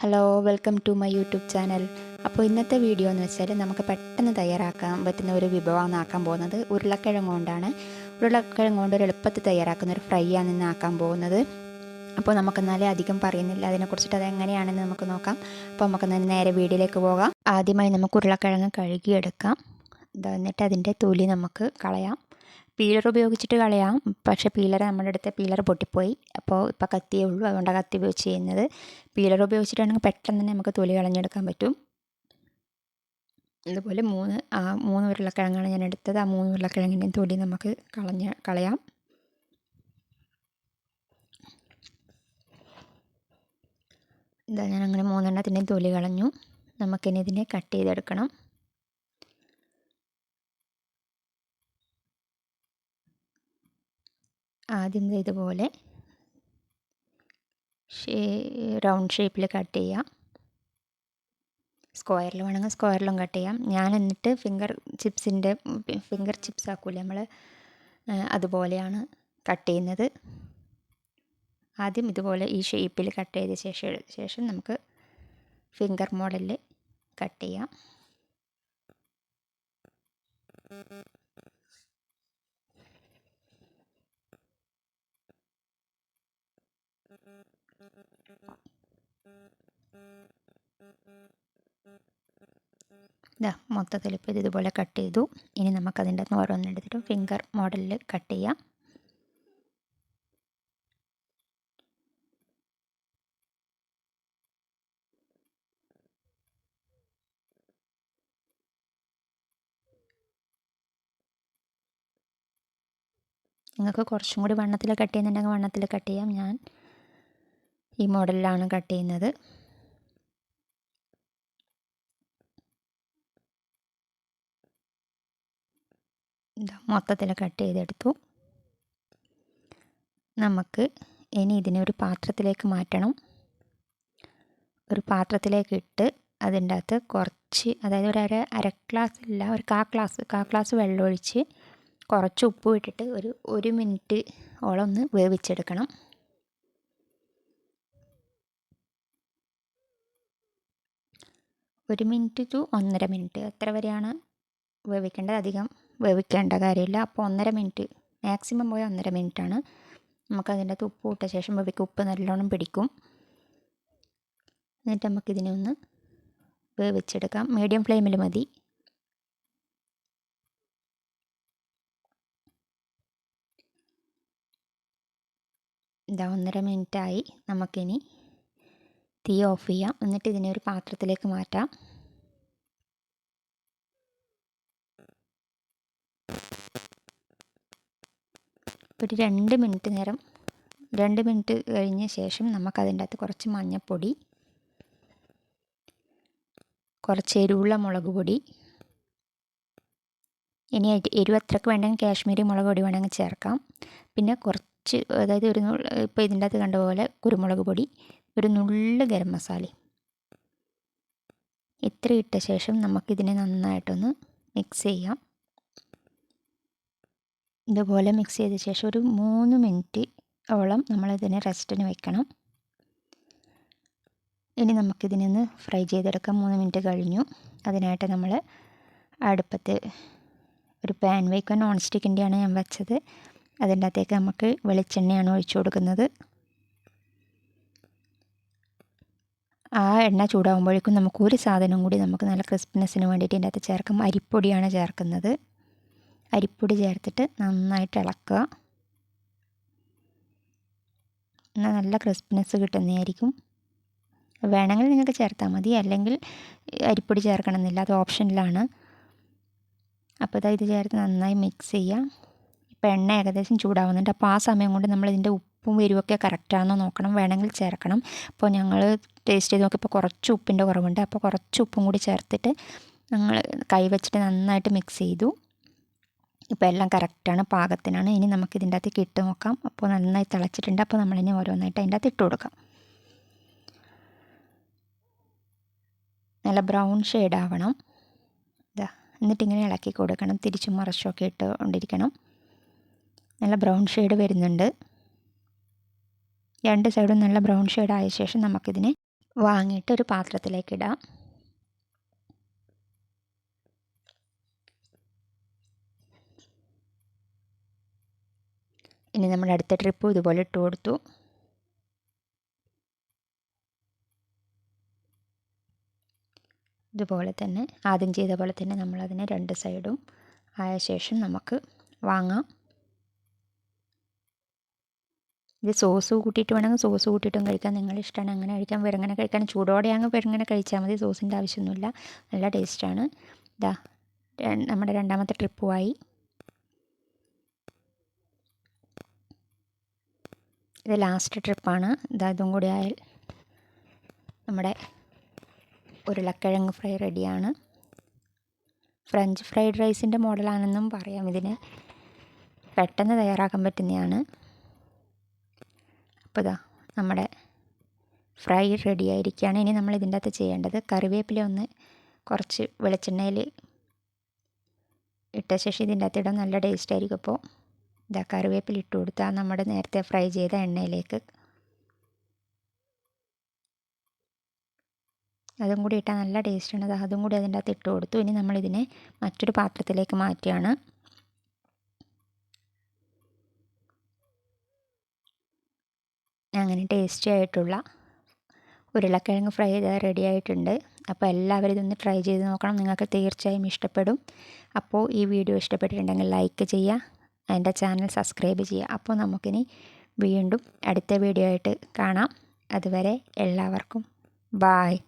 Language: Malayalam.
Hello welcome to my YouTube channel അപ്പോൾ ഇന്നത്തെ വീഡിയോ എന്ന് വെച്ചാൽ നമുക്ക് പെട്ടെന്ന് തയ്യാറാക്കാൻ പറ്റുന്ന ഒരു വിഭവമാണ് ആക്കാൻ പോകുന്നത്. ഉരുളക്കിഴങ്ങ് കൊണ്ടാണ്. ഉരുളക്കിഴങ്ങ് കൊണ്ട് ഒരു എളുപ്പത്തിൽ തയ്യാറാക്കുന്ന ഒരു ഫ്രൈ ആണ് ഇന്ന് ആക്കാൻ പോകുന്നത്. അപ്പോൾ നമുക്ക് എന്നാലേ അധികം പറയുന്നില്ല. അതിനെക്കുറിച്ചിട്ട് അത് എങ്ങനെയാണെന്ന് നമുക്ക് നോക്കാം. അപ്പോൾ നമുക്ക് നേരെ വീഡിയോയിലേക്ക് പോകാം. ആദ്യമായി നമുക്ക് ഉരുളക്കിഴങ്ങ് കഴുകിയെടുക്കാം. എന്നിട്ട് അതിന്റെ തൊലി നമുക്ക് കളയാം. പീലർ ഉപയോഗിച്ചിട്ട് കളയാം. പക്ഷേ പീലർ നമ്മുടെ അടുത്ത് പീലർ പൊട്ടിപ്പോയി. അപ്പോൾ ഇപ്പോൾ കത്തിയേ ഉള്ളൂ. അതുകൊണ്ടാണ് കത്തി ഉപയോഗിച്ച് ചെയ്യുന്നത്. പീലർ ഉപയോഗിച്ചിട്ടാണെങ്കിൽ പെട്ടെന്ന് തന്നെ നമുക്ക് തൊലി കളഞ്ഞെടുക്കാൻ പറ്റും. ഇതുപോലെ മൂന്ന് ആ മൂന്ന് ഉരുളക്കിഴങ്ങാണ് ഞാൻ എടുത്തത്. ആ മൂന്ന് ഉരുളക്കിഴങ്ങിന്റെയും തൊലി നമുക്ക് കളഞ്ഞ് കളയാം. ഇതാ ഞാൻ അങ്ങനെ മൂന്നെണ്ണത്തിന്റെയും തൊലി കളഞ്ഞു. നമുക്കിനി ഇതിനെ കട്ട് ചെയ്തെടുക്കണം. ആദ്യം ഇതുപോലെ റൗണ്ട് ഷേപ്പിൽ കട്ട് ചെയ്യാം. സ്ക്വയറിൽ വേണമെങ്കിൽ സ്ക്വയറിലും കട്ട് ചെയ്യാം. ഞാൻ എന്നിട്ട് ഫിംഗർ ചിപ്സിന്റെ ഫിംഗർ ചിപ്സ് ആക്കൂലേ നമ്മൾ അതുപോലെയാണ് കട്ട് ചെയ്യുന്നത്. ആദ്യം ഇതുപോലെ ഈ ഷേപ്പിൽ കട്ട് ചെയ്ത ശേഷം ശേഷം നമുക്ക് ഫിംഗർ മോഡലിൽ കട്ട് ചെയ്യാം. ഇതാ മൊത്തത്തിൽ ഇപ്പോൾ ഇത് ഇതുപോലെ കട്ട് ചെയ്തു. ഇനി നമുക്ക് നമുക്കതിന്റെ അകത്ത് ഓരോന്നെടുത്തിട്ട് ഫിംഗർ മോഡലിൽ കട്ട് ചെയ്യാം. നിങ്ങൾക്ക് കുറച്ചും കൂടി വണ്ണത്തിൽ കട്ട് ചെയ്യുന്നുണ്ടെങ്കിൽ വണ്ണത്തിൽ കട്ട് ചെയ്യാം ഞാൻ. ഈ മോഡലിലാണ് കട്ട് ചെയ്യുന്നത്. മൊത്തത്തിൽ കട്ട് ചെയ്തെടുത്തു. നമുക്ക് ഇനി ഇതിനെ ഒരു പാത്രത്തിലേക്ക് മാറ്റണം. ഒരു പാത്രത്തിലേക്ക് ഇട്ട് അതിന്റെ അകത്ത് കുറച്ച് അതായത് ഒരു അര അര ഗ്ലാസ് ഇല്ല ഒരു കാ ഗ്ലാസ് കാ ഗ്ലാസ് വെള്ളമൊഴിച്ച് കുറച്ച് ഉപ്പ് ഇട്ടിട്ട് ഒരു ഒരു മിനിറ്റ് ഓളം ഒന്ന് വേവിച്ചെടുക്കണം. ഒരു മിനിറ്റ് ടു ഒന്നര മിനിറ്റ്. എത്ര വരെയാണ് വേവിക്കേണ്ടത് അധികം? വേവിക്കേണ്ട കാര്യമില്ല. അപ്പോൾ ഒന്നര മിനിറ്റ് മാക്സിമം പോയ ഒന്നര മിനിറ്റാണ്. നമുക്കതിന്റെ അകത്ത് ഉപ്പ് ഇട്ട ശേഷം വേവിക്കും. ഉപ്പ് നല്ലോണം പിടിക്കും. എന്നിട്ട് നമുക്കിതിനെ ഒന്ന് വേവിച്ചെടുക്കാം. മീഡിയം ഫ്ലെയിമിൽ മതി. ഇതാ ഒന്നര മിനിറ്റായി. നമുക്കിനി തീ ഓഫ് ചെയ്യാം. എന്നിട്ട് ഇതിനെ ഒരു പാത്രത്തിലേക്ക് മാറ്റാം. ഒരു രണ്ട് മിനിറ്റ് നേരം രണ്ട് മിനിറ്റ് കഴിഞ്ഞ ശേഷം നമുക്കതിന്റെ അകത്ത് കുറച്ച് മഞ്ഞൾപ്പൊടി കുറച്ച് എരിവുള്ള മുളക് പൊടി ഇനി എരിവ് അത്രയ്ക്ക് വേണമെങ്കിൽ കാശ്മീരി മുളക് പൊടി വേണമെങ്കിൽ ചേർക്കാം. പിന്നെ കുറച്ച് അതായത് ഒരു ഇപ്പോൾ ഇതിന്റെ അകത്ത് കണ്ട പോലെ കുരുമുളക് പൊടി ഒരു നുള്ള് ഗരം മസാല ഇത്ര ഇട്ട ശേഷം നമുക്കിതിനെ നന്നായിട്ടൊന്ന് മിക്സ് ചെയ്യാം. ഇതുപോലെ മിക്സ് ചെയ്ത ശേഷം ഒരു മൂന്ന് മിനിറ്റ് ഓളം നമ്മളിതിനെ റെസ്റ്റിന് വെക്കണം. ഇനി നമുക്കിതിനൊന്ന് ഫ്രൈ ചെയ്തെടുക്കാം. മൂന്ന് മിനിറ്റ് കഴിഞ്ഞു. അതിനായിട്ട് നമ്മൾ അടുപ്പത്ത് ഒരു പാൻ വയ്ക്കാൻ നോൺ സ്റ്റിക്കിന്റെയാണ് ഞാൻ വെച്ചത്. അതിന്റെ അകത്തേക്ക് നമുക്ക് വെളിച്ചെണ്ണയാണ് ഒഴിച്ചു കൊടുക്കുന്നത്. ആ എണ്ണ ചൂടാകുമ്പോഴേക്കും നമുക്ക് ഒരു സാധനം കൂടി നമുക്ക് നല്ല ക്രിസ്പിനെസ്സിന് വേണ്ടിയിട്ട് ഇതിന്റെ അകത്ത് ചേർക്കാം. അരിപ്പൊടിയാണ് ചേർക്കുന്നത്. അരിപ്പൊടി ചേർത്തിട്ട് നന്നായിട്ട് ഇളക്കുക. എന്നാൽ നല്ല ക്രിസ്പിനെസ് കിട്ടുന്നതായിരിക്കും. വേണമെങ്കിൽ നിങ്ങൾക്ക് ചേർത്താൽ മതി. അല്ലെങ്കിൽ അരിപ്പൊടി ചേർക്കണമെന്നില്ല. അത് ഓപ്ഷനിലാണ്. അപ്പോൾ ഇതാ ഇത് ചേർത്ത് നന്നായി മിക്സ് ചെയ്യുക. ഇപ്പോൾ എണ്ണ ഏകദേശം ചൂടാവുന്നുണ്ട്. അപ്പോൾ ആ സമയം കൊണ്ട് നമ്മൾ ഇതിന്റെ ഉപ്പും എരിവൊക്കെ കറക്റ്റാണെന്ന് നോക്കണം. വേണമെങ്കിൽ ചേർക്കണം. അപ്പോൾ ഞങ്ങൾ ടേസ്റ്റ് ചെയ്ത് നോക്കിയപ്പോൾ കുറച്ച് ഉപ്പിന്റെ കുറവുണ്ട്. അപ്പോൾ കുറച്ച് ഉപ്പും കൂടി ചേർത്തിട്ട് ഞങ്ങൾ കൈ വെച്ചിട്ട് നന്നായിട്ട് മിക്സ് ചെയ്തു. ഇപ്പോൾ എല്ലാം കറക്റ്റാണ് പാകത്തിനാണ്. ഇനി നമുക്ക് ഇതിന്റെ അകത്തേക്ക് ഇട്ട് നോക്കാം. അപ്പോൾ നന്നായി തിളച്ചിട്ടുണ്ട്. അപ്പോൾ നമ്മൾ ഇനി ഓരോന്നായിട്ട് അതിന്റെ അകത്ത് ഇട്ട് കൊടുക്കാം. നല്ല ബ്രൗൺ ഷെയ്ഡ് ആവണം. ഇതാ എന്നിട്ടിങ്ങനെ ഇളക്കി കൊടുക്കണം. തിരിച്ചും മറച്ചൊക്കെ ഇട്ട് കൊണ്ടിരിക്കണം. നല്ല ബ്രൗൺ ഷെയ്ഡ് വരുന്നുണ്ട്. രണ്ട് സൈഡും നല്ല ബ്രൗൺ ഷെയ്ഡ് ആയ ശേഷം നമുക്കിതിനെ വാങ്ങിയിട്ട് ഒരു പാത്രത്തിലേക്ക് ഇടാം. ഇനി നമ്മൾ അടുത്ത ട്രിപ്പ് ഇതുപോലെ ഇട്ട് കൊടുത്തു. ഇതുപോലെ തന്നെ ആദ്യം ചെയ്ത പോലെ തന്നെ നമ്മൾ അതിനെ രണ്ട് സൈഡും ആയ ശേഷം നമുക്ക് വാങ്ങാം. ഇത് സോസ് കൂട്ടിയിട്ട് വേണമെങ്കിൽ സോസ് കൂട്ടിയിട്ടും കഴിക്കാം. നിങ്ങൾ ഇഷ്ടമാണ് അങ്ങനെ കഴിക്കാം. വെറുങ്ങനെ കഴിക്കാൻ ചൂടോടെ അങ്ങ് വെറുങ്ങനെ കഴിച്ചാൽ മതി. സോസിന്റെ ആവശ്യമൊന്നുമില്ല. നല്ല ടേസ്റ്റാണ് ഇതാ നമ്മുടെ രണ്ടാമത്തെ ട്രിപ്പുമായി ഇത് ലാസ്റ്റ് ട്രിപ്പാണ് ഇതാ ഇതും കൂടി ആയാൽ നമ്മുടെ ഉരുളക്കിഴങ്ങ് ഫ്രൈ റെഡിയാണ്. ഫ്രഞ്ച് ഫ്രൈഡ് റൈസിന്റെ മോഡലാണെന്നും പറയാം. ഇതിന് പെട്ടെന്ന് തയ്യാറാക്കാൻ പറ്റുന്നതാണ്. അപ്പോൾ ഇതാ നമ്മുടെ ഫ്രൈ റെഡി ആയിരിക്കുകയാണ് ഇനി നമ്മൾ ഇതിന്റെ അകത്ത് ചെയ്യേണ്ടത് കറിവേപ്പില ഒന്ന് കുറച്ച് വെളിച്ചെണ്ണയിൽ ഇട്ട ശേഷം ഇതിന്റെ അകത്ത് ഇടാൻ നല്ല ടേസ്റ്റ് ആയിരിക്കും അപ്പോൾ. ഇതാ കറിവേപ്പില ഇട്ട് കൊടുത്താൽ നമ്മുടെ നേരത്തെ ഫ്രൈ ചെയ്ത എണ്ണയിലേക്ക് അതും കൂടി ഇട്ടാൽ നല്ല ടേസ്റ്റാണ് ഉണ്ട് അതും കൂടി അതിന്റെ അകത്ത് ഇട്ട് കൊടുത്തു. ഇനി നമ്മളിതിനെ മറ്റൊരു പാത്രത്തിലേക്ക് മാറ്റുകയാണ്. അങ്ങനെ ടേസ്റ്റി ആയിട്ടുള്ള ഉരുളക്കിഴങ്ങ് ഫ്രൈ ചെയ്താൽ റെഡി ആയിട്ടുണ്ട്. അപ്പോൾ എല്ലാവരും ഇതൊന്ന് ട്രൈ ചെയ്ത് നോക്കണം. നിങ്ങൾക്ക് തീർച്ചയായും ഇഷ്ടപ്പെടും. അപ്പോൾ ഈ വീഡിയോ ഇഷ്ടപ്പെട്ടിട്ടുണ്ടെങ്കിൽ ലൈക്ക് ചെയ്യുക. എന്റെ ചാനൽ സബ്സ്ക്രൈബ് ചെയ്യുക. അപ്പോൾ നമുക്കിനി വീണ്ടും അടുത്ത വീഡിയോ ആയിട്ട് കാണാം. അതുവരെ എല്ലാവർക്കും ബായ്.